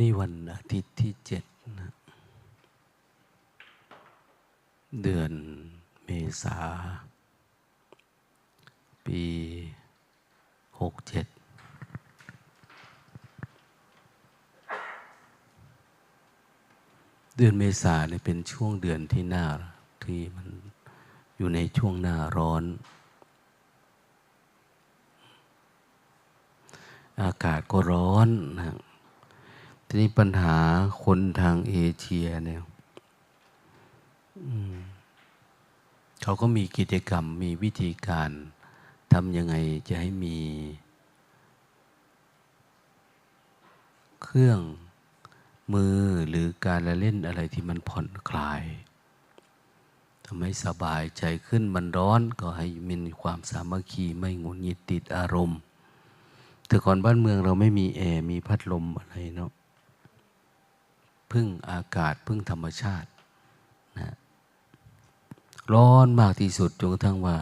นี่วันอาทิตย์ที่เจ็ดนะเดือนเมษา ปีหกเจ็ดเดือนเมษาเนี่ยเป็นช่วงเดือนที่หน้าที่มันอยู่ในช่วงหน้าร้อน อากาศก็ร้อนนะ ทีนี้ปัญหาคนทางเอเชียเนี่ยเขาก็มีกิจกรรมมีวิธีการทำยังไงจะให้มี เครื่องมือหรือการละเล่นอะไรที่มันผ่อนคลายทำให้สบายใจขึ้นมันร้อนก็ให้มีความสามัคคีไม่งุนงิดติดอารมณ์ แต่ก่อนบ้านเมืองเราไม่มีแอร์มีพัดลมอะไรเนาะ พึ่งอากาศพึ่งธรรมชาตินะร้อนมากที่สุดจนกระทั่งว่า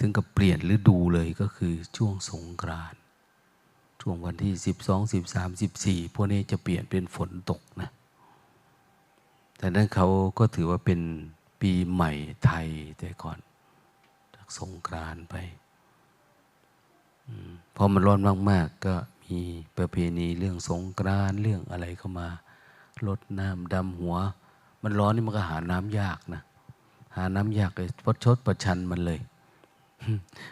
ถึงกับเปลี่ยนฤดูเลยก็คือช่วงสงกรานช่วงวันที่สิบสองสิบสามสิบสี่พวกนี้จะเปลี่ยนเป็นฝนตกนะ แต่นั้นเขาก็ถือว่าเป็นปีใหม่ไทยแต่ก่อนจากสงกรานไป พอมันร้อนมากๆก็ มีประเพณีเรื่องสงกรานต์เรื่องอะไรเข้ามาลดน้ำดำหัว มันร้อนนี่มันก็หาน้ำยากนะ หาน้ำยากเลยพดชดประชันมันเลย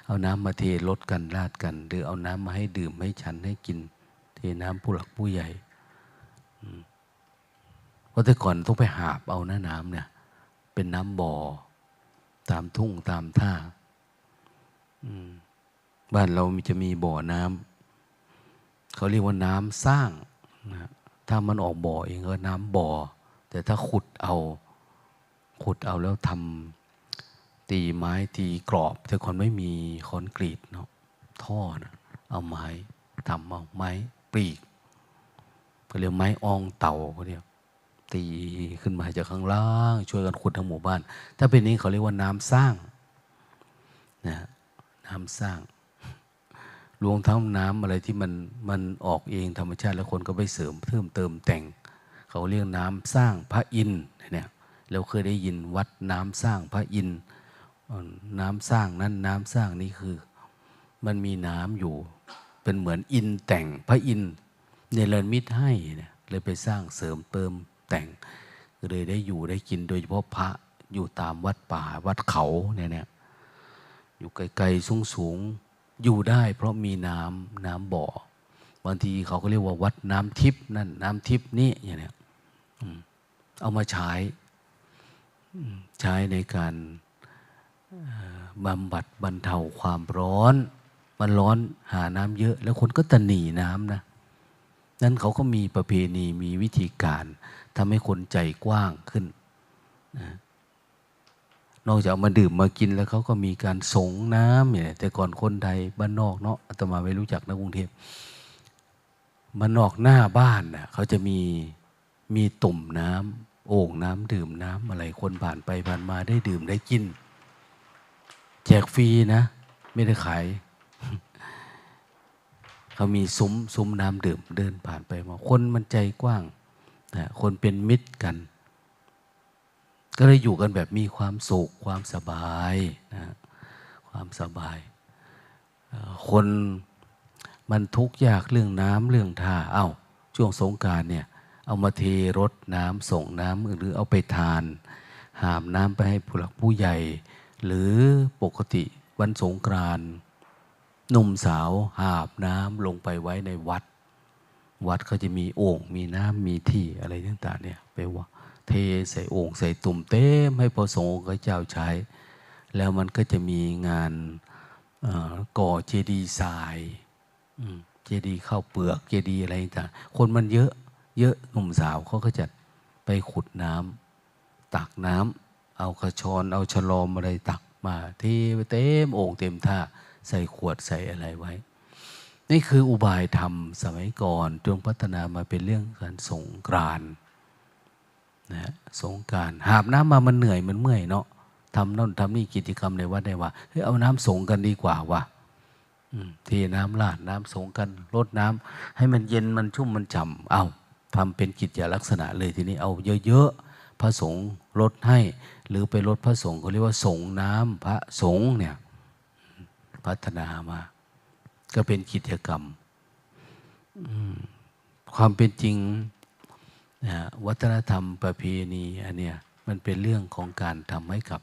เอาน้ำมาเทลดกันราดกัน หรือเอาน้ำมาให้ดื่มให้ฉันให้กิน เทน้ำผู้หลักผู้ใหญ่เพราะแต่ก่อนต้องไปหาบเอาหน้าน้ำเนี่ย เป็นน้ำบ่อ ตามทุ่งตามท่าบ้านเราจะมีบ่อน้ำ เขาเรียกว่าน้ำสร้างนะถ้ามันออกบ่อเองก็น้ำบ่อ แต่ถ้าขุดเอา ขุดเอาแล้วทำตีไม้ตีกรอบ แต่คนไม่มีคอนกรีตเนาะท่อนะเอาไม้ทำเอาไม้ปีกก็เรียกไม้อองเต่าเขาเรียกตีขึ้นมาจากข้างล่าง ช่วยกันขุดทั้งหมู่บ้าน ถ้าเป็นนี้เขาเรียกว่าน้ำสร้างนะน้ำสร้าง รวมทั้งน้ำอะไรที่มันมันออกเองธรรมชาติแล้วคนก็ไปเสริมเพิ่มเติมแต่ง เขาเรียกน้ำสร้างพระอินทร์เนี่ยเราเคยได้ยินวัดน้ำสร้างพระอินทร์น้ำสร้างนั้นน้ำสร้างนี้คือ มันมีน้ำอยู่ เป็นเหมือนอินแต่งพระอินทร์เนรมิตให้เนี่ยเลยไปสร้างเสริมเติมแต่งเลยได้อยู่ได้กินโดยเฉพาะพระอยู่ตามวัดป่าวัดเขาเนี่ยเนี่ยอยู่ไกลๆสูงๆ อยู่ได้เพราะมีน้ำน้ำบ่อบางทีเขาก็เรียกว่าวัดน้ำทิพนั่นน้ำทิพนี่อย่างเนี้ยเอามาใช้ใช้ในการบำบัดบรรเทาความร้อน มันร้อนหาน้ำเยอะ แล้วคนก็ตะหนีน้ำนะนั้นเขาก็มีประเพณีมีวิธีการทำให้คนใจกว้างขึ้นนะ นอกจากมาดื่มมากินแล้วเขาก็มีการสงน้ำเนี่ยแต่ก่อนคนไทยบ้านนอกเนาะอาตมาไม่รู้จักนะกรุงเทพบ้านนอกหน้าบ้านน่ะเขาจะมีมีตุ่มน้ำโอ่งน้ำดื่มน้ำอะไรคนผ่านไปผ่านมาได้ดื่มได้กิน แจกฟรีนะ ไม่ได้ขายเขามีซุ้มซุ้มน้ำดื่มเดินผ่านไปมา คนมันใจกว้างนะคนเป็นมิตรกัน ก็เลยอยู่กันแบบมีความสุขความสบายนะความสบาย คนมันทุกข์ยากเรื่องน้ำเรื่องท่าเอา้าช่วงสงการเนี่ย เอามาเทรถน้ำส่งน้ำหรือเอาไปทาน หามน้ำไปให้ผู้หลักผู้ใหญ่ หรือปกติวันสงกรานหนุ่มสาวหาบน้ำลงไปไว้ในวัด วัดเขาจะมีโอ่งมีน้ำมีที่อะไรต่างๆเนี่ยไปว่า เทใส่โอ่งใส่ตุ่มเต็มให้พระสงฆ์กับเจ้าใช้ แล้วมันก็จะมีงานก่อเจดีย์ทรายเจดีย์ข้าวเปลือกเจดีย์อะไรต่างคนมันเยอะเยอะหนุ่มสาวเขาก็จะไปขุดน้ำตักน้ำเอากระชอนเอาฉลอมอะไรตักมาเทเต็มโอ่งเต็มท่าใส่ขวดใส่อะไรไว้ นี่คืออุบายธรรมสมัยก่อนจงพัฒนามาเป็นเรื่องการสงกราน นะสงการหาบน้ำมามันเหนื่อยมันเมื่อยเนาะทำนั่นทำนี่กิจกรรมในวัดได้ว่าเฮ้ยเอาน้ำสงกันดีกว่าวะอืมเทน้ำลาดน้ำสงกันรดน้ำให้มันเย็นมันชุ่มมันฉ่ำเอาทำเป็นกิจลักษณะเลยทีนี้เอาเยอะๆพระสงฆ์ลดให้ หรือไปลดพระสงฆ์เขาเรียกว่าสงน้ำพระสงฆ์เนี่ยพัฒนามา ก็เป็นกิจกรรมความเป็นจริง นะวัฒนธรรมประเพณีอันเนี้ยมันเป็นเรื่องของการทำให้กับ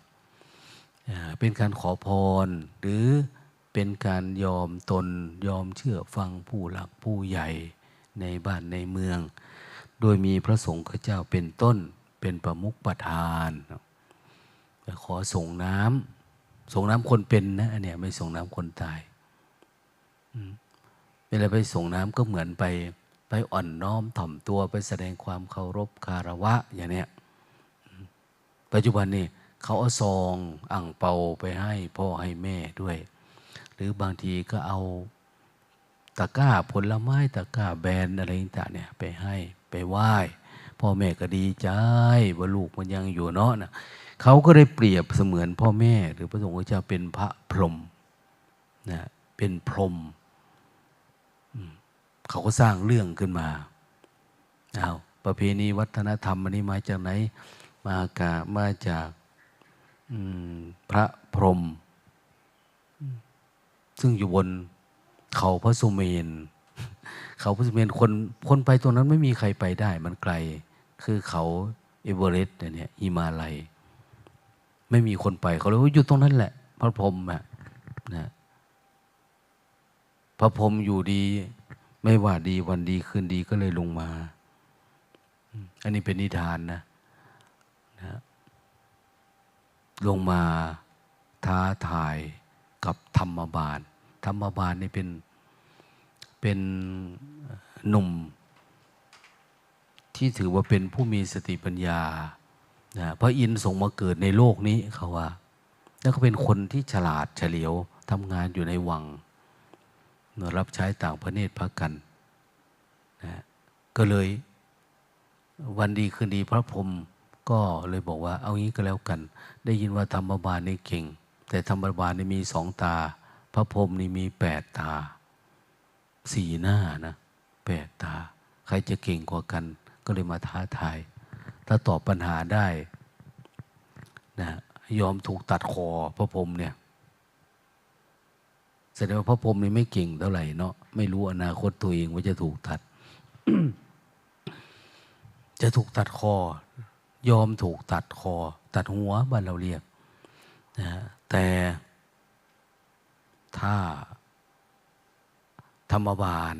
เป็นการขอพร หรือเป็นการยอมตนยอมเชื่อฟังผู้หลักผู้ใหญ่ในบ้านในเมือง โดยมีพระสงฆ์เจ้าเป็นต้นเป็นประมุขประธานขอส่งน้ำส่งน้ำคนเป็นนะอันเนี้ยไม่ส่งน้ำคนตายเวลาไปส่งน้ำก็เหมือนไป ไปอ่อนน้อมถ่อมตัวไปแสดงความเคารพคารวะอย่างเนี้ยปัจจุบันนี่เขาเอาซองอ่างเปาไปให้พ่อให้แม่ด้วย หรือบางทีก็เอาตะกร้าผลไม้ตะกร้าแบรนด์อะไรต่างๆเนี่ยไปให้ไปไหว้พ่อแม่ก็ดีใจว่าลูกมันยังอยู่เนาะนะเขาก็ได้เปรียบเสมือนพ่อแม่ หรือพระสงฆ์เจ้าเป็นพระพรหมนะเป็นพรหม เขาก็สร้างเรื่องขึ้นมาเอาประเพณีวัฒนธรรมอันนี้มาจากไหน มากามาจากพระพรหมซึ่งอยู่บนเขาพระสุเมน เขาพระสุเมนคนคนไปตรงนั้นไม่มีใครไปได้มันไกล คือเขาเอเวอเรสต์เนี่ยฮิมาลัย ไม่มีคนไปเขาเลยว่าอยู่ตรงนั้นแหละ พระพรหมอะนะพระพรหมอยู่ดี ไม่ว่าดีวันดีคืนดีก็เลยลงมา อันนี้เป็นนิทานนะนะลงมาท้าทายกับธรรมบาล ธรรมบาลนี่เป็นเป็นหนุ่ม ที่ถือว่าเป็นผู้มีสติปัญญานะพระอินทร์ส่งมาเกิดในโลกนี้เขาว่า แล้วก็เป็นคนที่ฉลาดเฉลียวทำงานอยู่ในวัง รับใช้ต่างประเทศพักกันนะก็เลยวันดีคืนดีพระพรหมก็เลยบอกว่าเอางี้ก็แล้วกัน ได้ยินว่าธรรมบาลนี่เก่ง แต่ธรรมบาลนี่มีสองตา พระพรหมนี่มีแปดตาสี่หน้านะแปดตา ใครจะเก่งกว่ากัน ก็เลยมาท้าทาย ถ้าตอบปัญหาได้นะยอมถูกตัดคอพระพรหมเนี่ย แสดงว่าพระพรหมนี่ไม่เก่งเท่าไหร่เนาะไม่รู้อนาคตตัวเองว่าจะถูกตัด จะถูกตัดคอ ยอมถูกตัดคอ ตัดหัวบ้านเราเรียกนะแต่ถ้าธรรมบาล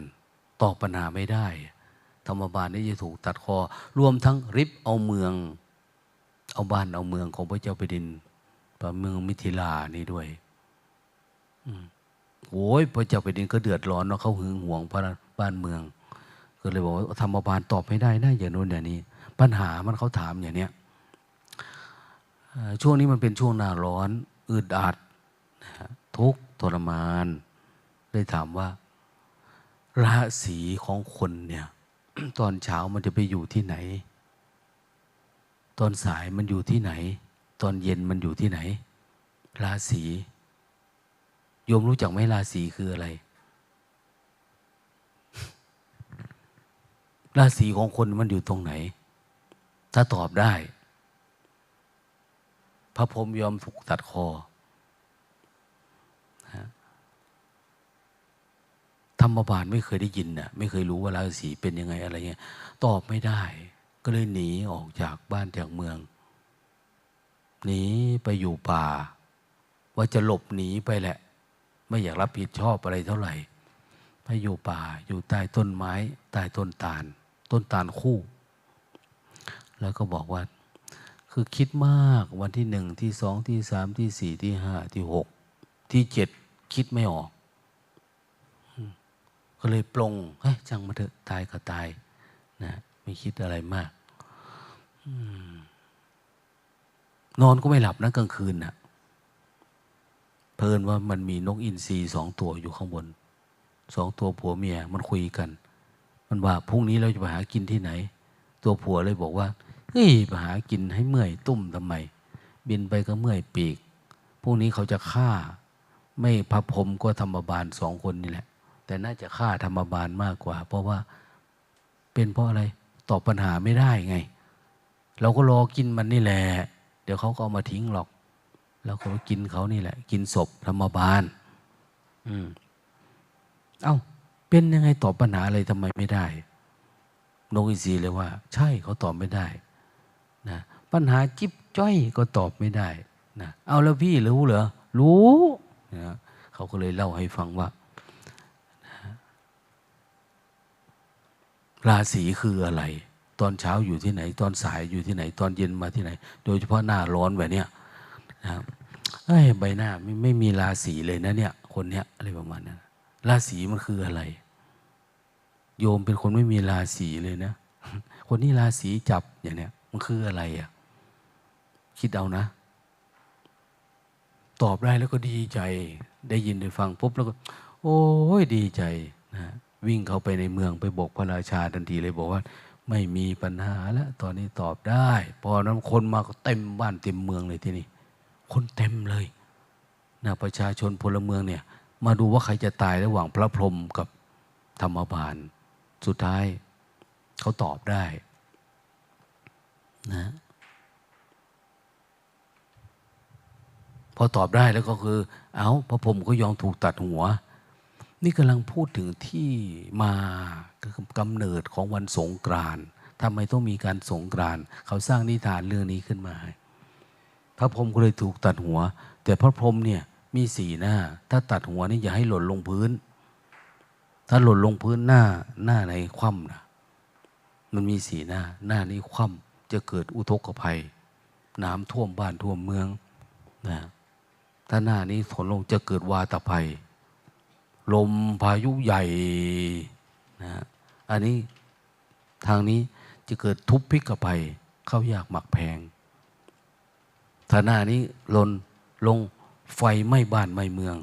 ตอบปัญหาไม่ได้ ธรรมบาลนี่จะถูกตัดคอ รวมทั้งริบเอาเมือง เอาบ้านเอาเมืองของพระเจ้าแผ่นดินพระเมืองมิถิลานี่ด้วย อืม โอ้ยพระเจ้าแผ่นดินก็เดือดร้อนเนาะเขาหึงหวงพระบ้านเมือง ก็เลยบอกว่าธรรมบาลตอบไม่ได้นะอย่างโน้นอย่างนี้ ปัญหามันเขาถามอย่างเนี้ยช่วงนี้มันเป็นช่วงหน้าร้อนอึดอัดทุกทรมานเลยถามว่า ราศีของคนเนี่ย ตอนเช้ามันจะไปอยู่ที่ไหน ตอนสายมันอยู่ที่ไหน ตอนเย็นมันอยู่ที่ไหน ราศี โยมรู้จักไหมราศีคืออะไร ราศีของคนมันอยู่ตรงไหน ถ้าตอบได้ พระพรหมยอมถูกตัดคอธรรมบาลไม่เคยได้ยินน่ะ ไม่เคยรู้ว่าราศีเป็นยังไงอะไรเงี้ยตอบไม่ได้ ก็เลยหนีออกจากบ้านจากเมืองหนีไปอยู่ป่า ว่าจะหลบหนีไปแหละ ไม่อยากรับผิดชอบอะไรเท่าไหร่ไปอยู่ป่าอยู่ใต้ต้นไม้ใต้ต้นตาล ต้นตาลคู่ แล้วก็บอกว่า คือคิดมากวันที่หนึ่งที่สองที่สามที่สี่ที่ห้าที่หกที่เจ็ดคิดไม่ออก ก็เลยปลงเฮ้ยจังมาเถอะตายก็ตายนะไม่คิดอะไรมากอนอนก็ไม่หลับนะกลางคืนนะ เพลินว่ามันมีนกอินทรีสองตัวอยู่ข้างบนสองตัวผัวเมียมันคุยกัน มันว่าพรุ่งนี้เราจะไปหากินที่ไหน ตัวผัวเลยบอกว่าเฮ้ยไปหากินให้เมื่อยตุ้มทำไม บินไปก็เมื่อยปีกพรุ่งนี้เขาจะฆ่า ไม่พระพรมก็ธรรมบาลสองคนนี่แหละ แต่น่าจะฆ่าธรรมบาลมากกว่า เพราะว่าเป็นเพราะอะไรตอบปัญหาไม่ได้ไง เราก็รอกินมันนี่แหละ เดี๋ยวเขาก็เอามาทิ้งหรอก แล้วก็กินเขานี่แหละ กินศพธรรมบาล อืม เอา้า เป็นยังไงตอบปัญหาอะไรทำไมไม่ได้นกอินทรีเลยว่า ใช่เขาตอบไม่ได้ นะปัญหาจิ๊บจ้อยก็ตอบไม่ได้นะเอาแล้วพี่รู้เหรอรู้นะเขาก็เลยเล่าให้ฟังว่านะราศีคืออะไร ตอนเช้าอยู่ที่ไหน ตอนสายอยู่ที่ไหน ตอนเย็นมาที่ไหน โดยเฉพาะหน้าร้อนแบบเนี้ย นะเอ้ยใบหน้าไม่ไม่มีราศีเลยนะเนี่ย คนเนี้ยอะไรประมาณนั้นราศีมันคืออะไร โยมเป็นคนไม่มีราศีเลยนะ คนนี้ราศีจับอย่างเนี้ยมันคืออะไรอะ คิดเอานะ ตอบได้แล้วก็ดีใจ ได้ยินได้ฟังปุ๊บแล้วก็ โอ้ยดีใจนะวิ่งเข้าไปในเมืองไปบอกพระราชาทันทีเลยบอกว่า ไม่มีปัญหาแล้ว ตอนนี้ตอบได้ พอนั้นคนมาก็เต็มบ้านเต็มเมืองเลยที่นี่ คนเต็มเลยนะประชาชนพลเมืองเนี่ย มาดูว่าใครจะตายระหว่างพระพรหมกับธรรมบาล สุดท้ายเขาตอบได้นะพอตอบได้แล้วก็คือ เอาพระพรหมก็ยอมถูกตัดหัว นี่กำลังพูดถึงที่มาคือกำเนิดของวันสงกรานต์ทำไมต้องมีการสงกรานต์เขาสร้างนิทานเรื่องนี้ขึ้นมา พระพรหมก็เลยถูกตัดหัว แต่พระพรหมเนี่ยมีสี่หน้า ถ้าตัดหัวนี่อย่าให้หล่นลงพื้น ถ้าหล่นลงพื้นหน้าหน้าในคว่ำนะมันมีสีหน้า หน้านี้คว่ำจะเกิดอุทกภัย น้ำท่วมบ้านท่วมเมืองนะถ้าหน้านี้ฝนลงจะเกิดวาตภัย ลมพายุใหญ่นะอันนี้ทางนี้จะเกิดทุบพิกภัย เข้ายากหมักแพง ถ้านานี้ลนลงไฟไหม้บ้านไหม้เมือง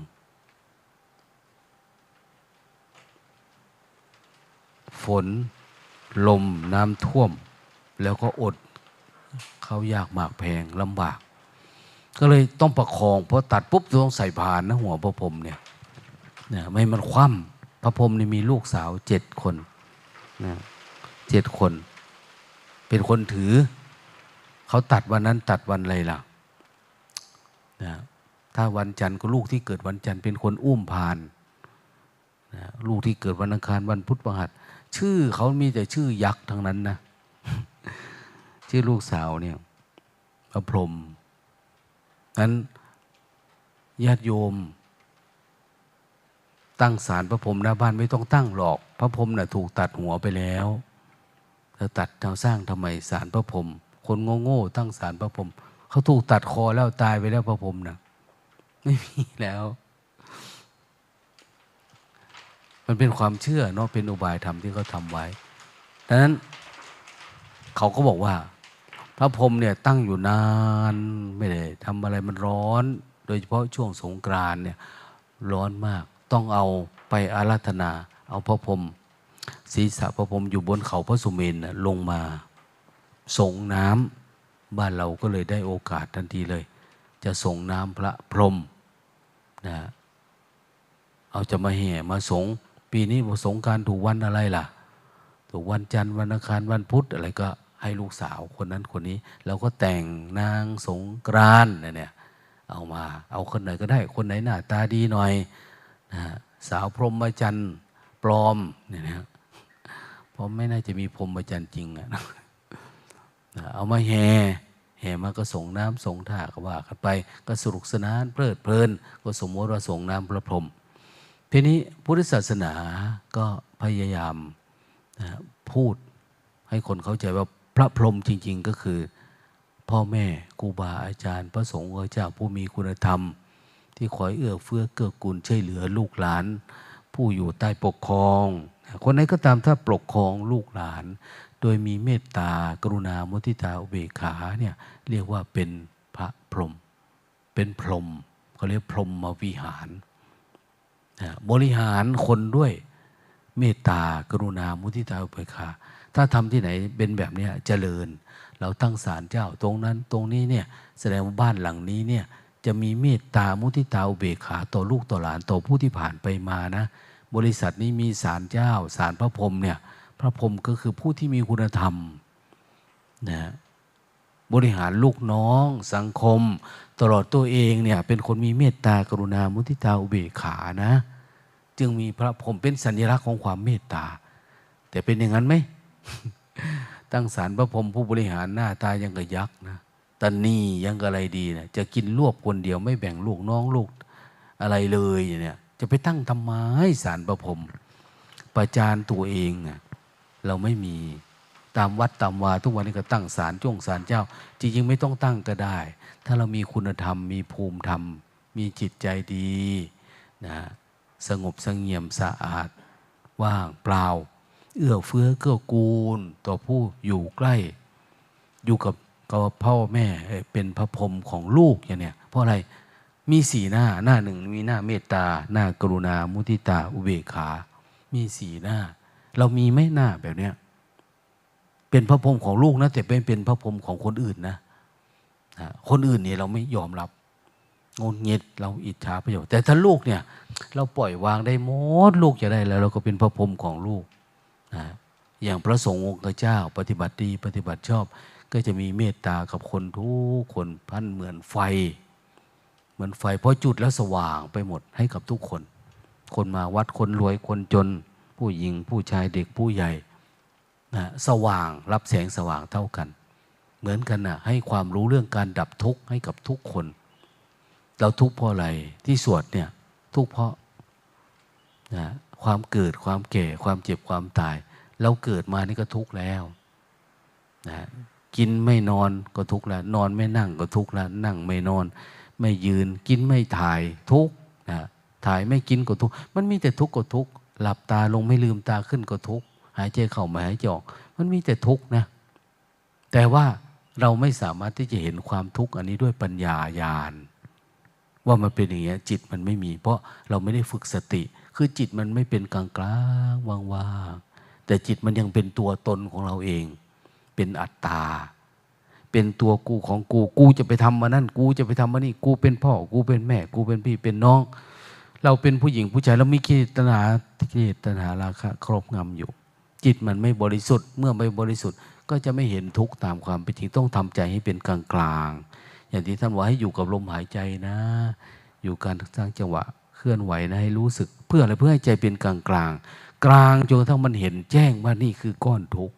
ฝน ลมน้ำท่วม แล้วก็อดเขายากหมากแพงลำบาก ก็เลยต้องประคองเพราะตัดปุ๊บต้องใส่พานนะหัวพระพรหมเนี่ยเนี่ยไม่มันคว่ำพระพรหมนี่มีลูกสาวเจ็ดคนนะเจ็ดคน เป็นคนถือ เขาตัดวันนั้นตัดวันอะไรล่ะ นะถ้าวันจันทร์ก็ลูกที่เกิดวันจันทร์เป็นคนอุ้มพานนะลูกที่เกิดวันอังคารวันพุธพฤหัสชื่อเขามีแต่ชื่อยักษ์ทั้งนั้นนะชื่อลูกสาวเนี่ยพระพรหมนั้นญาติโยม ตั้งศาลพระพรหมหน้าบ้านไม่ต้องตั้งหรอก พระพรหมน่ะถูกตัดหัวไปแล้วเราตัดเราสร้างทำไมศาลพระพรหมคนโง่ๆตั้งศาลพระพรหม เขาถูกตัดคอแล้วตายไปแล้วพระพรหมน่ะไม่มีแล้ว มันเป็นความเชื่อเนาะเป็นอุบายธรรมที่เขาทำไว้ดังนั้นเขาก็บอกว่า พระพรหมเนี่ยตั้งอยู่นานไม่ได้ทำอะไรมันร้อน โดยเฉพาะช่วงสงกรานเนี่ยร้อนมาก ต้องเอาไปอาราธนา เอาพระพรหมศีรษะพระพรหมอยู่บนเขาพระสุเมนนะลงมา ส่งน้ำ บ้านเราก็เลยได้โอกาสทันทีเลย จะส่งน้ำพระพรหมนะเอาจะมาแห่มาสงปีนี้สงการถูกวันอะไรล่ะ ถูกวันจันทร์วันอังคารวันพุธอะไรก็ให้ลูกสาวคนนั้นคนนี้แล้วก็แต่งนางสงกรานเนี่ยเอามา เอาคนไหนก็ได้ คนไหนหน้าตาดีหน่อยนะสาวพรหมจันทร์ปลอมเนี่ยนะเพราะไม่น่าจะมีพรหมจันทร์จริงอะนะ เอามาแห่แห่มาก็ส่งน้ำส่งท่าก็ว่ากันไป ก็สนุกสนานเพลิดเพลิน ก็สมมติว่าส่งน้ำพระพรหมทีนี้พุทธศาสนาก็พยายามพูดให้คนเข้าใจว่าพระพรหมจริง ๆ ก็คือ พ่อแม่ครูบาอาจารย์ พระสงฆ์เจ้าผู้มีคุณธรรม ที่คอยเอื้อเฟื้อเกื้อกูลช่วยเหลือลูกหลาน ผู้อยู่ใต้ปกครอง คนไหนก็ตามถ้าปกครองลูกหลาน โดยมีเมตตากรุณามุทิตาอุเบกขาเนี่ยเรียกว่าเป็นพระพรหมเป็นพรหมเขาเรียกพรหมวิหาร บริหารคนด้วยเมตตากรุณามุทิตาอุเบกขาถ้าทำที่ไหนเป็นแบบนี้เจริญ เราตั้งศาลเจ้าตรงนั้นตรงนี้เนี่ยแสดงว่าบ้านหลังนี้เนี่ยจะมีเมตตามุทิตาอุเบกขาต่อลูกต่อหลานต่อผู้ที่ผ่านไปมานะ บริษัทนี้มีศาลเจ้าศาลพระพรหมเนี่ย พระพรหมก็คือผู้ที่มีคุณธรรมนะบริหารลูกน้องสังคม ตลอดตัวเองเนี่ย เป็นคนมีเมตตากรุณามุทิตาอุเบกขานะ จึงมีพระพรหมเป็นสัญลักษณ์ของความเมตตา แต่เป็นอย่างนั้นไหมตั้งศาลพระพรหมผู้บริหารหน้าตายังกับยักษ์นะตันนี่ยังกับอะไรดีนะจะกินรวบคนเดียวไม่แบ่งลูกน้องลูกอะไรเลยเนี่ย จะไปตั้งทำไมศาลพระพรมประจานตัวเองเราไม่มีตามวัดตามวาทุกวันนี้ก็ตั้งศาลจ้วงศาลเจ้า จริงๆไม่ต้องตั้งก็ได้ ถ้าเรามีคุณธรรม มีภูมิธรรม มีจิตใจดีนะสงบสงเงียมสะอาด ว่างเปล่า เอื้อเฟื้อเกื้อกูล ต่อผู้อยู่ใกล้ อยู่กับกับพ่อแม่เป็นพระพรมของลูกอย่างเนี้ยเพราะอะไร มีสีหน้าหน้าหนึ่งมีหน้าเมตตา หน้ากรุณา มุทิตา อุเบกขา มีสีหน้า เรามีไหมหน้าแบบเนี้ยเป็นพระพรหมของลูกนะแต่เป็นเป็นพระพรหมของคนอื่นนะนะคนอื่นเนี่ยเราไม่ยอมรับงนเงียดเราอิจฉาประโยชน์แต่ถ้าลูกเนี่ย เราปล่อยวางได้หมดลูกจะได้แล้ว เราก็เป็นพระพรหมของลูกนะอย่างพระสงฆ์องค์เจ้า ปฏิบัติดีปฏิบัติชอบ ก็จะมีเมตตากับคนทุกคนพันเหมือนไฟ เหมือนไฟพราะจุดแล้วสว่างไปหมดให้กับทุกคน คนมาวัดคนรวยคนจน ผู้หญิงผู้ชายเด็กผู้ใหญ่นะสว่างรับแสงสว่างเท่ากัน เหมือนกันนะให้ความรู้เรื่องการดับทุกข์ให้กับทุกคน เราทุกข์เพราะอะไรที่สวดเนี่ยทุกข์เพราะนะความเกิดความแก่ความเจ็บความตาย เราเกิดมานี่ก็ทุกข์แล้วนะกินไม่นอนก็ทุกข์แล้ว นอนไม่นั่งก็ทุกข์แล้ว นั่งไม่นอน ไม่ยืนกินไม่ถ่ายทุกนะถ่ายไม่กินก็ทุก มันมีแต่ทุกข์ก็ทุกข์หลับตาลงไม่ลืมตาขึ้นก็ทุกข์หายใจเข้ามาหายใจออก มันมีแต่ทุกข์นะ แต่ว่าเราไม่สามารถที่จะเห็นความทุกข์อันนี้ด้วยปัญญาญาณว่ามันเป็นอย่างเงี้ยจิตมันไม่มี เพราะเราไม่ได้ฝึกสติ คือจิตมันไม่เป็นกลางกลางว่างๆแต่จิตมันยังเป็นตัวตนของเราเอง เป็นอัตตา เป็นตัวกูของกู กูจะไปทำมานั่น กูจะไปทำมานี่ กูเป็นพ่อ กูเป็นแม่ กูเป็นพี่ เป็นน้อง เราเป็นผู้หญิงผู้ชายเรามีกิเลสตัณหากิเลสตัณหาราคะครอบงำอยู่ จิตมันไม่บริสุทธิ์ เมื่อไม่บริสุทธิ์ ก็จะไม่เห็นทุกข์ตามความเป็นจริงต้องทำใจให้เป็นกลางกลางอย่างที่ท่านว่าให้อยู่กับลมหายใจนะ อยู่การสร้างจังหวะเคลื่อนไหวนะให้รู้สึก เพื่ออะไรเพื่อให้ใจเป็นกลางกลางกลางจนกระทั่งมันเห็นแจ้งว่านี่คือก้อนทุกข์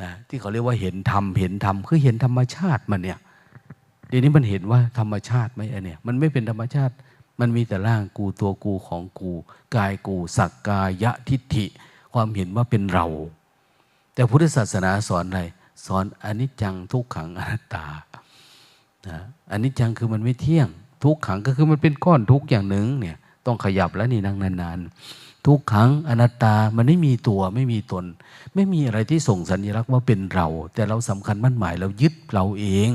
นะที่เขาเรียกว่าเห็นธรรมเห็นธรรมคือเห็นธรรมชาติมันเนี่ยเดี๋ยวนี้มันเห็นว่าธรรมชาติไหมไอเนี่ยมันไม่เป็นธรรมชาติ มันมีแต่ร่างกูตัวกูของกูกายกูสักกายะทิฏฐิ ความเห็นว่าเป็นเรา แต่พุทธศาสนาสอนอะไรสอนอนิจจังทุกขังอนัตตานะอนิจจังคือมันไม่เที่ยง ทุกขังก็คือมันเป็นก้อนทุกอย่างหนึ่งเนี่ยต้องขยับแล้วนี่นั่งนานๆ ทุกขังอนัตตามันไม่มีตัวไม่มีตน ไม่มีอะไรที่ส่งสัญลักษณ์ว่าเป็นเรา แต่เราสำคัญมั่นหมายเรายึดเราเอง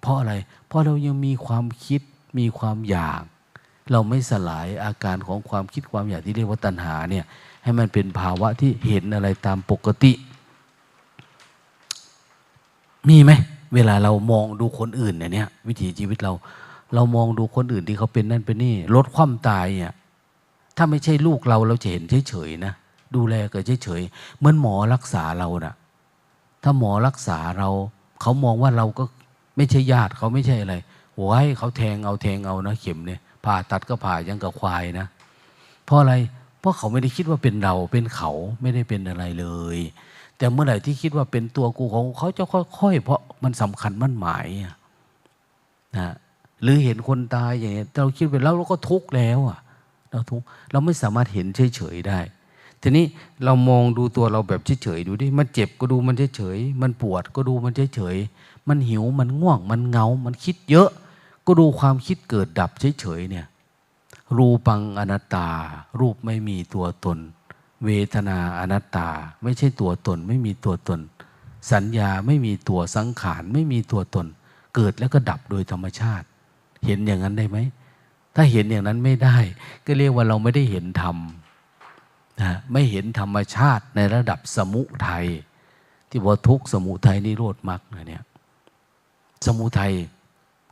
เพราะอะไร เพราะเรายังมีความคิดมีความอยาก เราไม่สลายอาการของความคิดความอยากที่เรียกว่าตัณหาเนี่ยให้มันเป็นภาวะที่เห็นอะไรตามปกติ มีไหมเวลาเรามองดูคนอื่นเนี่ยวิถีชีวิตเรา เรามองดูคนอื่นที่เขาเป็นนั่นเป็นนี่ลดความตายเนี่ย ถ้าไม่ใช่ลูกเราเราจะเห็นเฉยๆนะดูแลก็เฉยๆเหมือนหมอรักษาเรานะ่ะ ถ้าหมอรักษาเรา เขามองว่าเราก็ไม่ใช่ญาติเขาไม่ใช่อะไรโอ้ยเขาแทงเอาแทงเอานะเข็มเนี่ยผ่าตัดก็ผ่ายังกับควายนะ เพราะอะไรเพราะเขาไม่ได้คิดว่าเป็นเราเป็นเขาไม่ได้เป็นอะไรเลย แต่เมื่อไหร่ที่คิดว่าเป็นตัวกูของเขาจะค่อยๆ เพราะมันสำคัญมั่นหมายนะหรือเห็นคนตายอย่างนี้ยเราคิดไปแล้วเราก็ทุกข์แล้วอะ เราทุกข์เราไม่สามารถเห็นเฉยๆได้ ทีนี้เรามองดูตัวเราแบบเฉยๆดูดิมันเจ็บก็ดูมันเฉยๆมันปวดก็ดูมันเฉยๆมันหิวมันง่วง มันเงา มันคิดเยอะ ก็ดูความคิดเกิดดับเฉยๆเนี่ยรูปังอนัตตา รูปไม่มีตัวตน เวทนาอนัตตา ไม่ใช่ตัวตน ไม่มีตัวตน สัญญาไม่มีตัวสังขาร ไม่มีตัวตน เกิดแล้วก็ดับโดยธรรมชาติ เห็นอย่างนั้นได้ไหม ถ้าเห็นอย่างนั้นไม่ได้ ก็เรียกว่าเราไม่ได้เห็นธรรมนะไม่เห็นธรรมชาติในระดับสมุทัยที่ว่าทุกสมุทัยนิโรธมรรคนะเนี่ยสมุทัย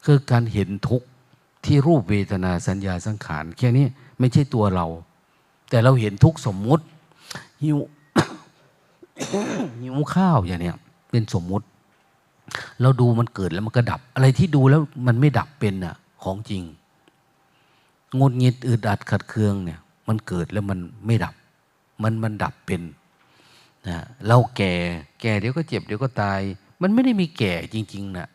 คือการเห็นทุกที่รูปเวทนาสัญญาสังขารแค่นี้ไม่ใช่ตัวเรา แต่เราเห็นทุกสมมุติหิวหิวข้าวอย่างเนี้ยเป็นสมมุติ เราดูมันเกิดแล้วมันก็ดับ อะไรที่ดูแล้วมันไม่ดับเป็นน่ะของจริง งดงิดอึดอัดขัดเคืองเนี่ย มันเกิดแล้วมันไม่ดับ มันมันดับเป็นนะเราแก่ แก่เดี๋ยวก็เจ็บเดี๋ยวก็ตาย มันไม่ได้มีแก่จริง ๆนะ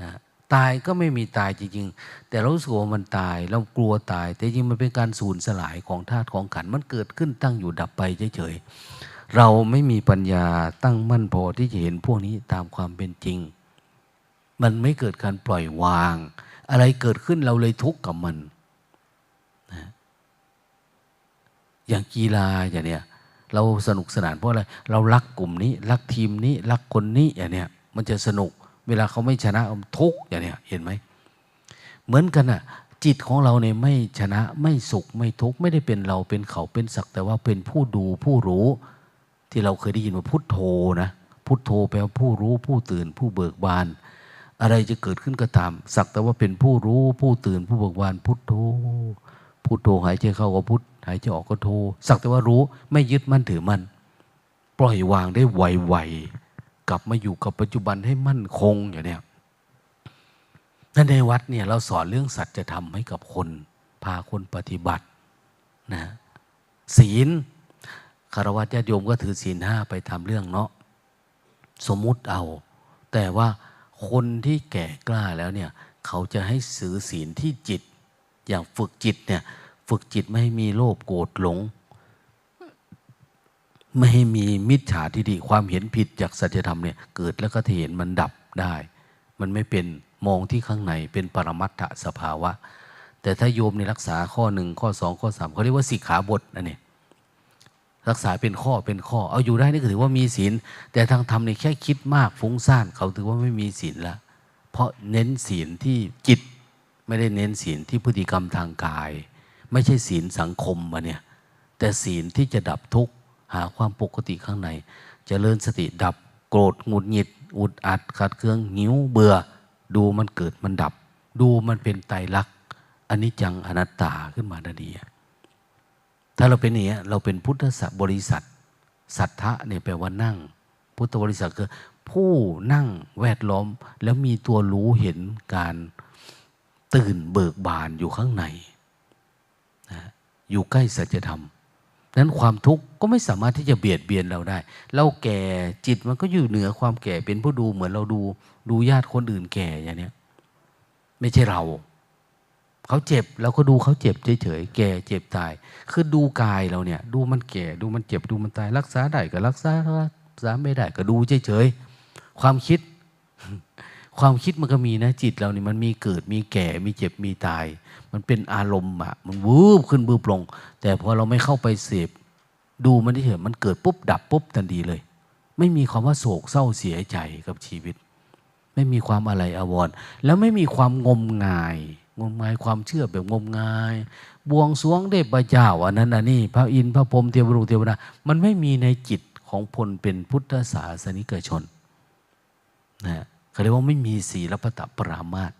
นะตายก็ไม่มีตายจริง ๆ แต่เราสึกว่ามันตาย เรากลัวตาย แต่จริงมันเป็นการสูญสลายของธาตุของขันมันเกิดขึ้นตั้งอยู่ดับไปเฉยๆเราไม่มีปัญญาตั้งมั่นพอที่จะเห็นพวกนี้ตามความเป็นจริง มันไม่เกิดการปล่อยวาง อะไรเกิดขึ้นเราเลยทุกข์กับมันนะอย่างกีฬาอย่างเนี้ยเราสนุกสนานเพราะอะไร เรารักกลุ่มนี้ รักทีมนี้ รักคนนี้อย่างเนี้ยมันจะสนุก เวลาเขาไม่ชนะทุกข์อย่างเนี้ยเห็นไหมเหมือนกันอะจิตของเราเนี่ยไม่ชนะไม่สุขไม่ทุกข์ไม่ได้เป็นเราเป็นเขาเป็นสักแต่ว่าเป็นผู้ดูผู้รู้ ที่เราเคยได้ยินว่าพุทโธนะพุทโธแปลว่าผู้รู้ผู้ตื่นผู้เบิกบาน อะไรจะเกิดขึ้นก็ตาม สักแต่ว่าเป็นผู้รู้ผู้ตื่นผู้เบิกบานพุทโธพุทโธหายใจเข้าก็พุทหายใจออกก็โธสักแต่ว่ารู้ไม่ยึดมั่นถือมั่นปล่อยวางได้ไวๆกลับมาอยู่กับปัจจุบันให้มั่นคงอย่างเนี้ยนั่นในวัดเนี่ยเราสอนเรื่องสัจธรรมให้กับคน พาคนปฏิบัตินะศีลคารวะญาติโยมก็ถือศีลห้าไปทำเรื่องเนาะสมมุติเอา แต่ว่า คนที่แก่กล้าแล้วเนี่ยเขาจะให้ซื้อศีลที่จิต อย่างฝึกจิตเนี่ยฝึกจิตไม่ให้มีโลภโกรธหลง ไม่ให้มีมิจฉาทิฏฐิความเห็นผิดจากสัจธรรมเนี่ยเกิดแล้วก็เห็นมันดับได้ มันไม่เป็นมองที่ข้างในเป็นปรมัตถสภาวะ แต่ถ้าโยมในรักษาข้อหนึ่งข้อสองข้อสามเขาเรียกว่าสิกขาบทนั่นเอง รักษาเป็นข้อเป็นข้อ เอาอยู่ได้นี่ก็ถือว่ามีศีล แต่ทางธรรมนี่แค่คิดมากฟุ้งซ่านเขาถือว่าไม่มีศีลละ เพราะเน้นศีลที่จิตไม่ได้เน้นศีลที่พฤติกรรมทางกาย ไม่ใช่ศีลสังคมมาเนี่ยแต่ศีลที่จะดับทุกข์หาความปกติข้างในจเจริญสติดับโกรธหงุดหงิด อุดอัดขัดเคืองหิวเบื่อ ดูมันเกิดมันดับ ดูมันเป็นไตรลักษณ์อันนี้จังอนัตตาขึ้นมานาดี ถ้าเราเป็นอย่างนี้เราเป็นพุทธบริษัท สัทธะเนี่ยแปลว่านั่ง พุทธบริษัทคือผู้นั่งแวดล้อม แล้วมีตัวรู้เห็นการตื่นเบิกบานอยู่ข้างในนะอยู่ใกล้สัจธรรมนั้นความทุกข์ก็ไม่สามารถที่จะเบียดเบียนเราได้ เราแก่จิตมันก็อยู่เหนือความแก่เป็นผู้ดูเหมือนเราดูดูญาติคนอื่นแก่อย่างนี้ไม่ใช่เรา เขาเจ็บเราก็ดูเขาเจ็บเฉยๆแก่เจ็บตาย คือดูกายเราเนี่ย ดูมันแก่ดูมันเจ็บดูมันตาย รักษาได้ก็รักษารักษาไม่ได้ก็ดูเฉยๆความคิด ความคิดมันก็มีนะจิตเราเนี่ยมันมีเกิดมีแก่มีเจ็บมีตาย มันเป็นอารมณ์อะมันวูบขึ้นบูบลง แต่พอเราไม่เข้าไปเสพดูมันเห็นมันเกิดปุ๊บดับปุ๊บทันทีเลย ไม่มีความว่าโศกเศร้าเสียใจกับชีวิต ไม่มีความอะไรอาวรณ์แล้วไม่มีความงมงาย งมงายความเชื่อแบบงมงาย บวงสรวงเทพเจ้าอันนั้นอันนี้พระอินทร์พระพรหมเทวรูเทวดามันไม่มีในจิตของพลเป็นพุทธศาสนิกชนนะเขาเรียกว่าไม่มีศีลปตะปรามาต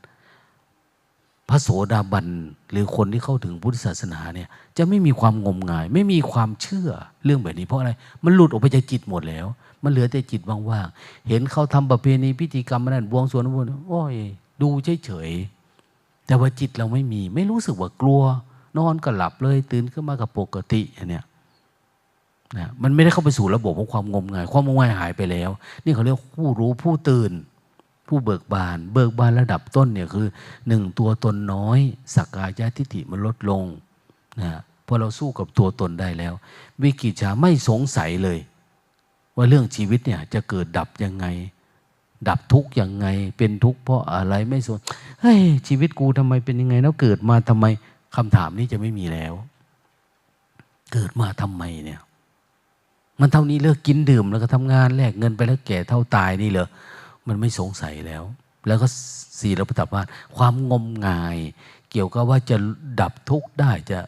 พระโสดาบันหรือคนที่เข้าถึงพุทธศาสนาเนี่ยจะไม่มีความงมงาย ไม่มีความเชื่อเรื่องแบบนี้เพราะอะไร มันหลุดออกไปจากจิตหมดแล้ว มันเหลือแต่จิตว่างๆเห็นเขาทำประเพณีพิธีกรรมนั่นบวงสรวงบนโอ้ยดูเฉยๆ แต่ว่าจิตเราไม่มี ไม่รู้สึกว่ากลัว นอนก็หลับเลย ตื่นขึ้นมากับปกติอย่างเนี้ยนะมันไม่ได้เข้าไปสู่ระบบของความงมงาย ความงมงายหายไปแล้ว นี่เขาเรียกผู้รู้ผู้ตื่น ผู้เบิกบาน เบิกบานระดับต้นเนี่ยคือหนึ่งตัวตนน้อยสักกายทิฏฐิมันลดลงนะพอเราสู้กับตัวตนได้แล้ว วิกิจฉาไม่สงสัยเลย ว่าเรื่องชีวิตเนี่ยจะเกิดดับยังไง ดับทุกอย่างไง เป็นทุกข์เพราะอะไรไม่สนเฮ้ยชีวิตกูทำไมเป็นยังไงแล้วเกิดมาทำไมคำถามนี้จะไม่มีแล้ว เกิดมาทำไมเนี่ย มันเท่านี้เลิกกินดื่มแล้วก็ทำงานแลกเงินไปแล้วแก่เท่าตายนี่เหรอมันไม่สงสัยแล้ว แล้วก็สี่เราประทับว่าความงมงาย เกี่ยวกับว่าจะดับทุกข์ได้จะ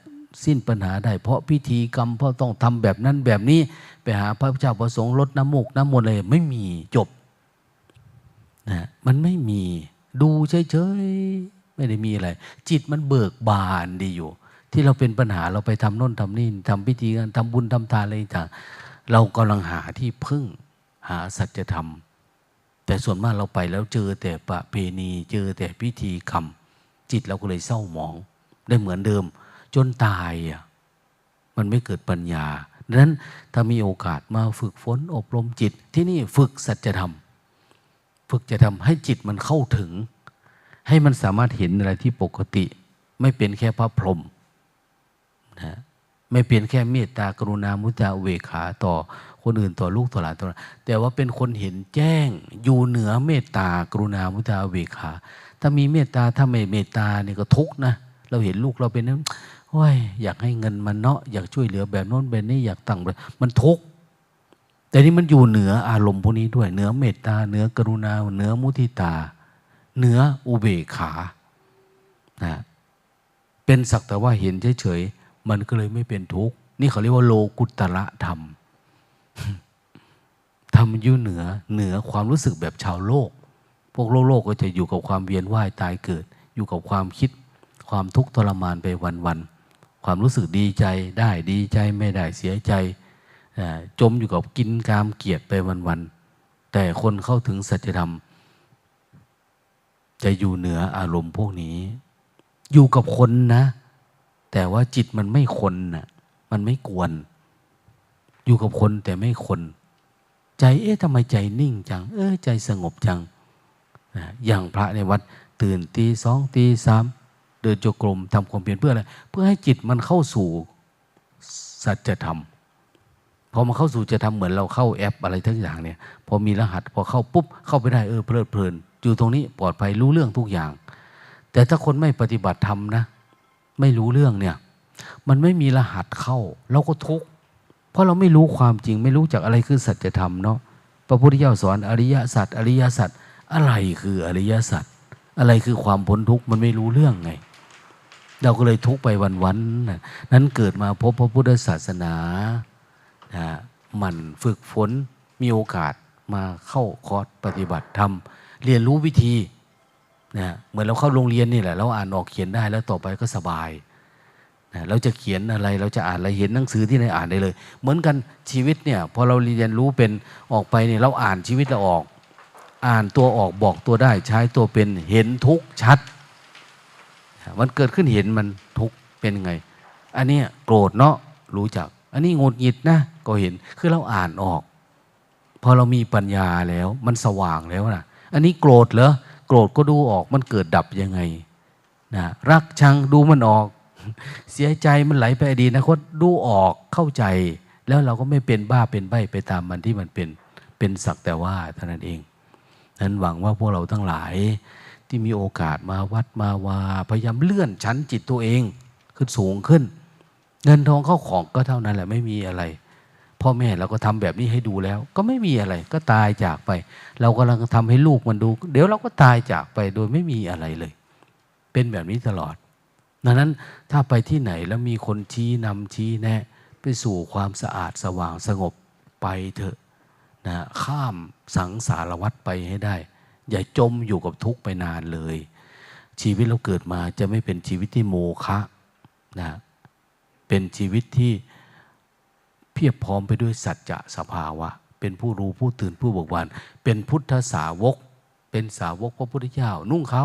สิ้นปัญหาได้ เพราะพิธีกรรมเพราะต้องทำแบบนั้นแบบนี้ ไปหาพระเจ้าประสงค์ลดน้ำมูกน้ำมนต์อะไรไม่มีจบ นะมันไม่มีดูเฉยๆไม่ได้มีอะไร จิตมันเบิกบานดีอยู่ ที่เราเป็นปัญหาเราไปทำโน่นทำนี่ทำพิธีกันทำบุญทำทานอะไรต่างเรากำลังหาที่พึ่งหาสัจธรรม แต่ส่วนมากเราไปแล้วเจอแต่ประเพณีเจอแต่พิธีกรรม จิตเราก็เลยเศร้าหมอง ได้เหมือนเดิม จนตายอะมันไม่เกิดปัญญาดังนั้นถ้ามีโอกาสมาฝึกฝนอบรมจิตที่นี่ฝึกสัจธรรม ฝึกจะทำให้จิตมันเข้าถึง ให้มันสามารถเห็นอะไรที่ปกติ ไม่เป็นแค่พระพรหมนะไม่เป็นแค่เมตตากรุณามุตตาเวขาต่อคนอื่นต่อลูกต่อหลานต่อแต่ว่าเป็นคนเห็นแจ้งอยู่เหนือเมตตากรุณามุตตาเวขา ถ้ามีเมตตาถ้าไม่เมตตาเนี่ยก็ทุกนะ เราเห็นลูกเราเป็นนั้นโอ้ยอยากให้เงินมันเนาะอยากช่วยเหลือแบบโน้นแบบนี้อยากตั้งแบบมันทุกข์ แต่นี่มันอยู่เหนืออารมณ์พวกนี้ด้วย เหนือเมตตา เหนือกรุณา เหนือมุทิตา เหนืออุเบกขานะเป็นสักแต่ว่าเห็นเฉยๆ มันก็เลยไม่เป็นทุกข์ นี่เขาเรียกว่าโลกุตระธรรมทำอยู่เหนือ เหนือความรู้สึกแบบชาวโลก พวกโลกโลกก็จะอยู่กับความเวียนว่ายตายเกิด อยู่กับความคิด ความทุกข์ทรมานไปวันๆ ความรู้สึกดีใจได้ดีใจไม่ได้เสียใจ จมอยู่กับกินกามเกียรติไปวันๆแต่คนเข้าถึงสัจธรรม จะอยู่เหนืออารมณ์พวกนี้ อยู่กับคนนะ แต่ว่าจิตมันไม่คนน่ะมันไม่กวน อยู่กับคนแต่ไม่คน ใจเอ๊ะทำไมใจนิ่งจัง เออใจสงบจังอย่างพระในวัดตื่นตีสองตีสามเดินจงกรมทำความเพียรเพื่ออะไร เพื่อให้จิตมันเข้าสู่สัจธรรม พอมาเข้าสู่จะทำเหมือนเราเข้าแอปอะไรทั้งอย่างเนี่ย พอมีรหัสพอเข้าปุ๊บเข้าไปได้เออเพลิดเพลินอยู่ตรงนี้ปลอดภัยรู้เรื่องทุกอย่าง แต่ถ้าคนไม่ปฏิบัติธรรมนะ ไม่รู้เรื่องเนี่ย มันไม่มีรหัสเข้าเราก็ทุกข์เพราะเราไม่รู้ความจริง ไม่รู้จักอะไรคือสัจธรรมเนาะพระพุทธเจ้าสอนอริยสัจอริยสัจอะไรคืออริยสัจอะไรคือความพ้นทุกข์มันไม่รู้เรื่องไง เราก็เลยทุกข์ไปวันๆนะนั้นเกิดมาพบพระพุทธศาสนา มันฝึกฝนมีโอกาสมาเข้าคอร์สปฏิบัติธรรมเรียนรู้วิธีนะเหมือนเราเข้าโรงเรียนนี่แหละเราอ่านออกเขียนได้แล้วต่อไปก็สบายนะเราจะเขียนอะไรเราจะอ่านอะไรเห็นหนังสือที่ไหนอ่านได้เลย เหมือนกันชีวิตเนี่ยพอเราเรียนรู้เป็นออกไปเนี่ยเราอ่านชีวิตเราออก อ่านตัวออกบอกตัวได้ใช้ตัวเป็นเห็นทุกชัด มันเกิดขึ้นเห็นมันทุกเป็นไง อันนี้โกรธเนาะรู้จัก อันนี้งดหงิดนะ ก็เห็นคือเราอ่านออก พอเรามีปัญญาแล้ว มันสว่างแล้วนะอันนี้โกรธเหรอโกรธก็ดูออกมันเกิดดับยังไงนะรักชังดูมันออก เสียใจมันไหลไปอดีตนะคตดูออกเข้าใจ แล้วเราก็ไม่เป็นบ้าเป็นใบไปตามมันที่มันเป็นเป็นสักแต่ว่าเท่านั้นเองนั้นหวังว่าพวกเราทั้งหลายที่มีโอกาสมาวัดมาวาพยายามเลื่อนชั้นจิตตัวเอง ขึ้นสูงขึ้น เงินทองเข้าของก็เท่านั้นแหละไม่มีอะไร พ่อแม่เราก็ทำแบบนี้ให้ดูแล้ว ก็ไม่มีอะไร ก็ตายจากไป เรากำลังทำให้ลูกมันดู เดี๋ยวเราก็ตายจากไปโดยไม่มีอะไรเลย เป็นแบบนี้ตลอดดังนั้นถ้าไปที่ไหนแล้วมีคนชี้นำชี้แนะไปสู่ความสะอาดสว่างสงบไปเถอะนะข้ามสังสารวัฏไปให้ได้ อย่าจมอยู่กับทุกข์ไปนานเลย ชีวิตเราเกิดมาจะไม่เป็นชีวิตที่โมฆะนะ เป็นชีวิตที่เพียบพร้อมไปด้วยสัจจะสภาวะ เป็นผู้รู้ผู้ตื่นผู้เบิกบานเป็นพุทธสาวก เป็นสาวกพระพุทธเจ้านุ่งขาว